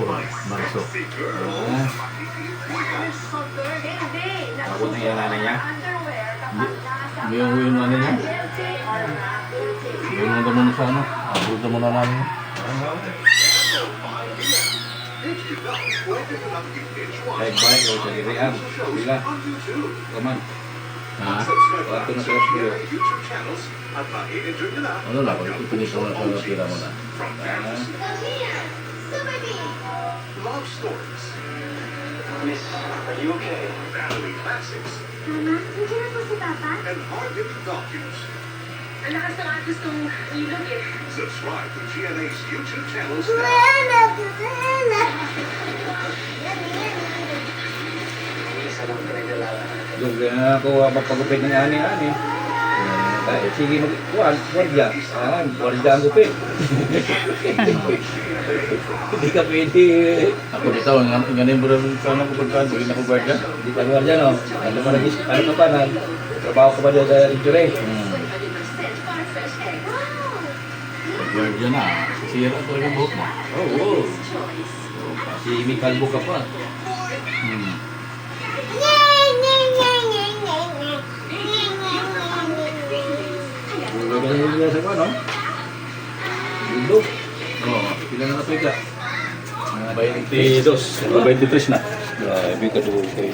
po. Marso. Ah, Abot na yung nanay niya? hindi yung yung ano niya. Yung nanda muna sa ano. Abot na muna namin. Kahit balik o sa dirian. Bila. Kaman. Ha? Wato na sa radio. Ano lang, kung ipinito na sa tira mo na. Ah, Love stories, Miss, are you okay? family classics, Mama, nandiyan na po si Papa? and hard-hitting documents. Ang lakas ng atis kong ilog eh. Subscribe to GMA's YouTube channels now. Ka na. Doon kaya ako magpagupit ng ani-ani. Kahit sige mag... Kuhan, kwardiya. Ah, kwardiya ang gupit. Hindi ka pwede. Ako bitaw, nga nga ni bro sana ko pagka dili na ko guardia. Hindi ka kwardiya, no? Ano ka nagis... Ano ka pa na? Trabaho ka ba dyan sa injury? Hmm. Guardia na. Sira talaga ang buhok mo. Oo. Oh, Si Mikal Buka pa. Hmm. Ganyan yung nasa ko, no? Lindo. Oo, pila na? Mga 22. O, 23 na. Grabe ka doon kayo.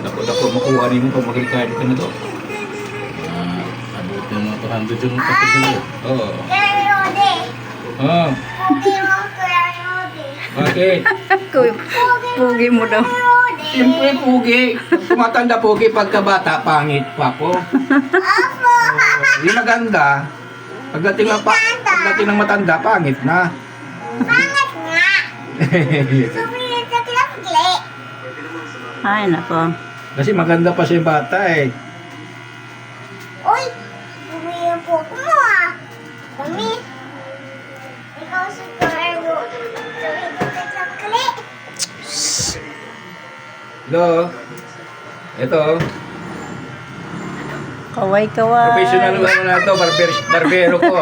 Dako-dako makuha ni mo pag mag-retire ka na to. Ah, abot ng mga 200 yung kapit sa iyo. Oo. Ah, bakit? Pugi mo daw. Siyempre, pugi. Tumatanda pugi pagkabata, pangit pa po. Hindi maganda. Pagdating ng, pa, pagdating ng matanda, pangit na. Ay, nako. Kasi maganda pa siya yung bata eh. Hello? Ito, Kaway-kaway. professional ano na to, barber, barbero ko.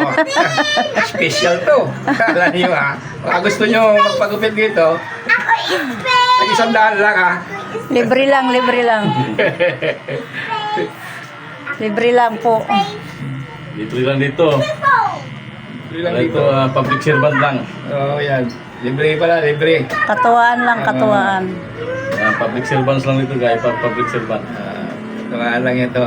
Special to. Kala niyo ah. Baka gusto nyo magpagupit dito, Ako ispe! tag isang daan lang ah. Libre lang, libre lang. Libre lang po. Libre lang dito. Libre lang dito. ito, ah, public servant lang. Oo, oh, yan. Libre pala, libre. Katuwaan lang, katuwaan. Ah, public servants lang dito guys, pag public servant. Ah, tungaan lang ito.